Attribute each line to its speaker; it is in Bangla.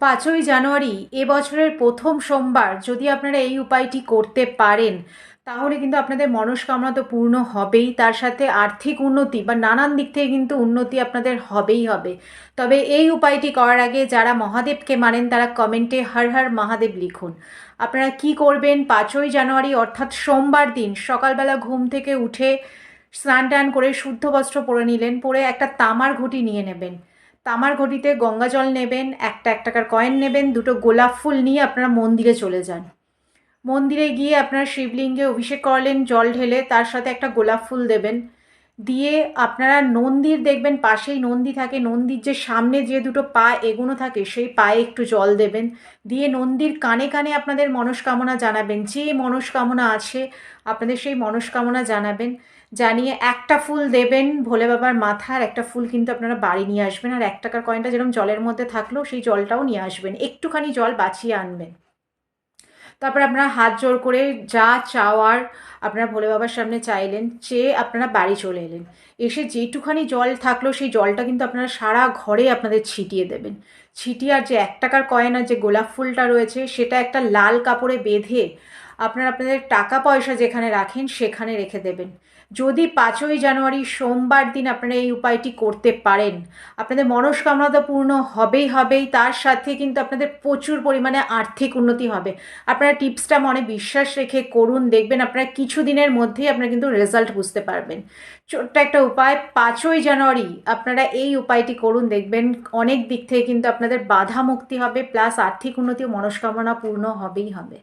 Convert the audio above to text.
Speaker 1: পাঁচই জানুয়ারি এবছরের প্রথম সোমবার যদি আপনারা এই উপায়টি করতে পারেন, তাহলে কিন্তু আপনাদের মনস্কামনা তো পূর্ণ হবেই, তার সাথে আর্থিক উন্নতি বা নানান দিক থেকে কিন্তু উন্নতি আপনাদের হবেই হবে। তবে এই উপায়টি করার আগে যারা মহাদেবকে মানেন, তারা কমেন্টে হর হর মহাদেব লিখুন। আপনারা কি করবেন? পাঁচই জানুয়ারি অর্থাৎ সোমবার দিন সকালবেলা ঘুম থেকে উঠে স্নান টান করে শুদ্ধ বস্ত্র পরে নিলেন, পরে একটা তামার ঘটি নিয়ে নেবেন। তামার ঘটিতে গঙ্গা জল নেবেন, একটা, এক টাকার কয়েন নেবেন, দুটো গোলাপ ফুল নিয়ে আপনারা মন্দিরে চলে যান। মন্দিরে গিয়ে আপনারা শিবলিঙ্গে অভিষেক করলেন, জল ঢেলে তার সাথে একটা গোলাপ ফুল দেবেন। দিয়ে আপনারা নন্দীর দেখবেন, পাশেই নন্দী থাকে। নন্দীর যে সামনে যে দুটো পা এগোনো থাকে, সেই পায়ে একটু জল দেবেন। দিয়ে নন্দীর কানে কানে আপনাদের মনস্কামনা জানাবেন। যে মনস্কামনা আছে, আপনাদের সেই মনস্কামনা জানাবেন। জানিয়ে একটা ফুল দেবেন ভোলে বাবার মাথার। একটা ফুল কিন্তু আপনারা বাড়ি নিয়ে আসবেন। আর এক টাকার কয়েনটা যেরকম জলের মধ্যে থাকলেও সেই জলটাও নিয়ে আসবেন। একটুখানি জল বাঁচিয়ে আনবেন। তারপর আপনারা হাত জোর করে যা চাওয়ার আপনারা ভোলে বাবার সামনে চাইলেন, চেয়ে আপনারা বাড়ি চলে এলেন। এসে যেটুখানি জল থাকল, সেই জলটা কিন্তু আপনারা সারা ঘরে আপনাদের ছিটিয়ে দেবেন। ছিটিয়ে আর যে এক টাকার কয়েন আর যে গোলাপ ফুলটা রয়েছে, সেটা একটা লাল কাপড়ে বেঁধে আপনারা আপনাদের টাকা পয়সা যেখানে রাখেন, সেখানে রেখে দেবেন। যদি পাঁচই জানুয়ারি সোমবার দিন আপনারা এই উপায়টি করতে পারেন, আপনাদের মনস্কামনা তো পূর্ণ হবেই হবেই, তার সাথে কিন্তু আপনাদের প্রচুর পরিমাণে আর্থিক উন্নতি হবে। আপনারা টিপসটা মনে বিশ্বাস রেখে করুন, দেখবেন আপনারা কিছু দিনের মধ্যেই আপনারা কিন্তু রেজাল্ট বুঝতে পারবেন। ছোট্ট একটা উপায়, পাঁচই জানুয়ারি আপনারা এই উপায়টি করুন, দেখবেন অনেক দিক থেকে কিন্তু আপনাদের বাধা মুক্তি হবে প্লাস আর্থিক উন্নতি মনস্কামনা পূর্ণ হবেই হবে।